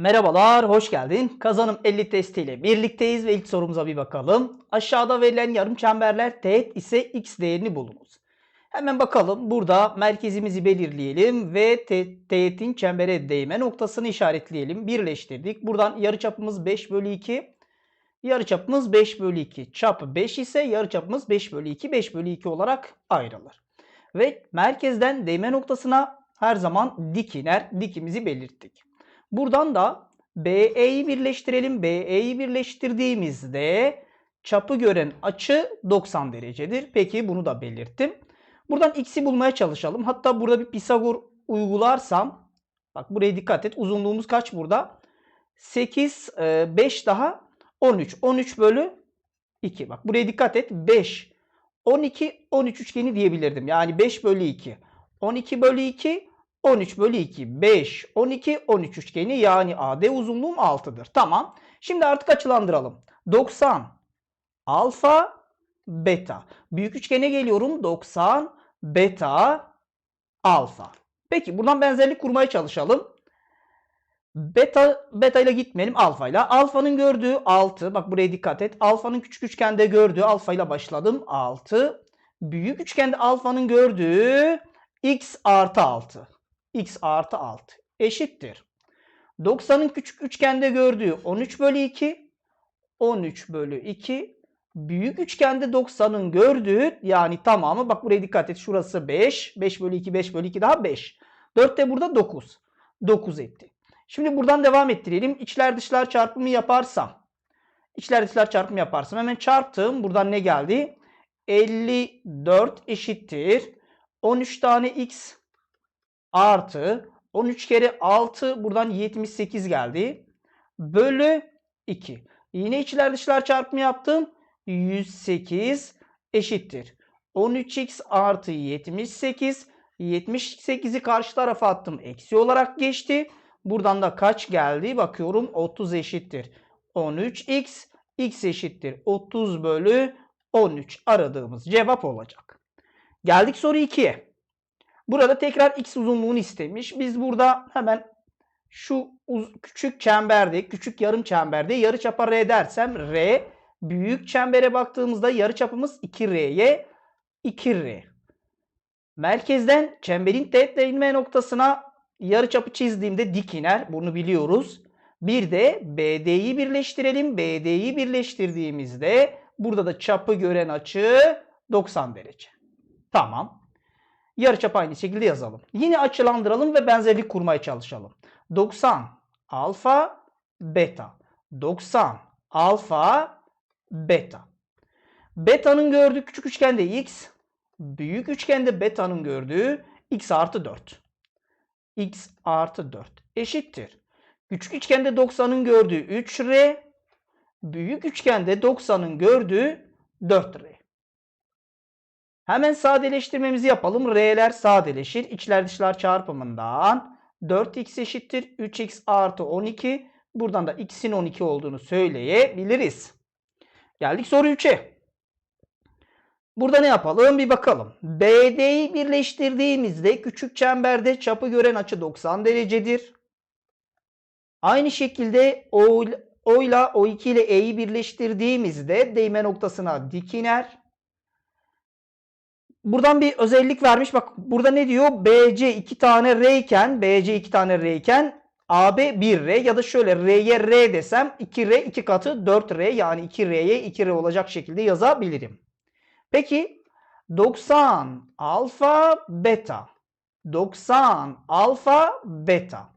Merhabalar, hoş geldin. Kazanım 50 testiyle birlikteyiz ve ilk sorumuza bir bakalım. Aşağıda verilen yarım çemberler teğet ise x değerini bulunuz. Hemen bakalım. Burada merkezimizi belirleyelim ve te teğetin çembere değme noktasını işaretleyelim. Birleştirdik. Buradan yarıçapımız 5 bölü 2. Yarıçapımız 5 bölü 2. Çapı 5 ise yarıçapımız 5 bölü 2. 5 bölü 2 olarak ayrılır. Ve merkezden değme noktasına her zaman dik iner. Dikimizi belirttik. Buradan da BE'yi birleştirelim. BE'yi birleştirdiğimizde çapı gören açı 90 derecedir. Peki bunu da belirttim. Buradan x'i bulmaya çalışalım. Hatta burada bir Pisagor uygularsam bak buraya dikkat et. Uzunluğumuz kaç burada? 8 5 daha 13. 13 bölü 2. Bak buraya dikkat et. 5 12 13 üçgeni diyebilirdim. Yani 5 bölü 2. 12 bölü 2 13 bölü 2, 5, 12, 13 üçgeni yani AD uzunluğum 6'dır. Tamam. Şimdi artık açılandıralım. 90 alfa beta. Büyük üçgene geliyorum. 90 beta alfa. Peki buradan benzerlik kurmaya çalışalım. Beta beta ile gitmeyelim alfa ile. Alfanın gördüğü 6. Bak buraya dikkat et. Alfanın küçük üçgende gördüğü alfa ile başladım. 6. Büyük üçgende alfanın gördüğü x artı 6 x artı 6 eşittir. 90'ın küçük üçgende gördüğü 13 bölü 2 13 bölü 2 büyük üçgende 90'ın gördüğü yani tamamı bak buraya dikkat et şurası 5 5 bölü 2 5 bölü 2 daha 5 4 de burada 9 9 etti. Şimdi buradan devam ettirelim. İçler dışlar çarpımı yaparsam içler dışlar çarpımı yaparsam hemen çarptım. Buradan ne geldi? 54 eşittir. 13 tane x artı 13 kere 6 buradan 78 geldi. Bölü 2. Yine içler dışlar çarpımı yaptım. 108 eşittir. 13x artı 78. 78'i karşı tarafa attım. Eksi olarak geçti. Buradan da kaç geldi? Bakıyorum 30 eşittir. 13x. x eşittir. 30 bölü 13 aradığımız cevap olacak. Geldik soru 2'ye. Burada tekrar x uzunluğunu istemiş. Biz burada hemen şu küçük çemberde, küçük yarım çemberde yarıçapa r dersem r büyük çembere baktığımızda yarıçapımız 2r'ye 2r. Merkezden çemberin teğetle inme noktasına yarıçapı çizdiğimde dik iner. Bunu biliyoruz. Bir de BD'yi birleştirelim. BD'yi birleştirdiğimizde burada da çapı gören açı 90 derece. Tamam. Yarıçap aynı şekilde yazalım. Yine açılandıralım ve benzerlik kurmaya çalışalım. 90 alfa beta. 90 alfa beta. Beta'nın gördüğü küçük üçgende x, büyük üçgende beta'nın gördüğü x artı 4. x artı 4 eşittir. Küçük üçgende 90'ın gördüğü 3r, büyük üçgende 90'ın gördüğü 4r. Hemen sadeleştirmemizi yapalım. R'ler sadeleşir. İçler dışlar çarpımından 4x eşittir. 3x artı 12. Buradan da x'in 12 olduğunu söyleyebiliriz. Geldik soru 3'e. Burada ne yapalım? Bir bakalım. BD'yi birleştirdiğimizde küçük çemberde çapı gören açı 90 derecedir. Aynı şekilde O, o ile O2 ile E'yi birleştirdiğimizde değme noktasına dik iner. Buradan bir özellik vermiş. Bak burada ne diyor? BC 2 tane R iken BC 2 tane R iken AB 1 R ya da şöyle R'ye R desem 2 R 2 katı 4 R yani 2 R'ye 2 R olacak şekilde yazabilirim. Peki 90 alfa beta 90 alfa beta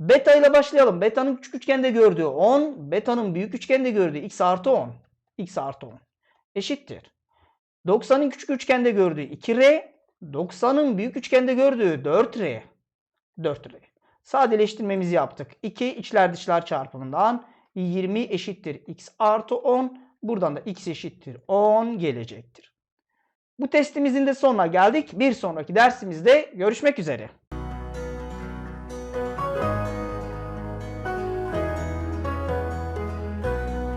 Beta ile başlayalım. Beta'nın küçük üçgende gördüğü 10. Beta'nın büyük üçgende gördüğü x artı 10. x artı 10 eşittir. 90'ın küçük üçgende gördüğü 2R, 90'ın büyük üçgende gördüğü 4R. 4R. Sadeleştirmemizi yaptık. 2 içler dışlar çarpımından 20 eşittir x artı 10. Buradan da x eşittir 10 gelecektir. Bu testimizin de sonuna geldik. Bir sonraki dersimizde görüşmek üzere.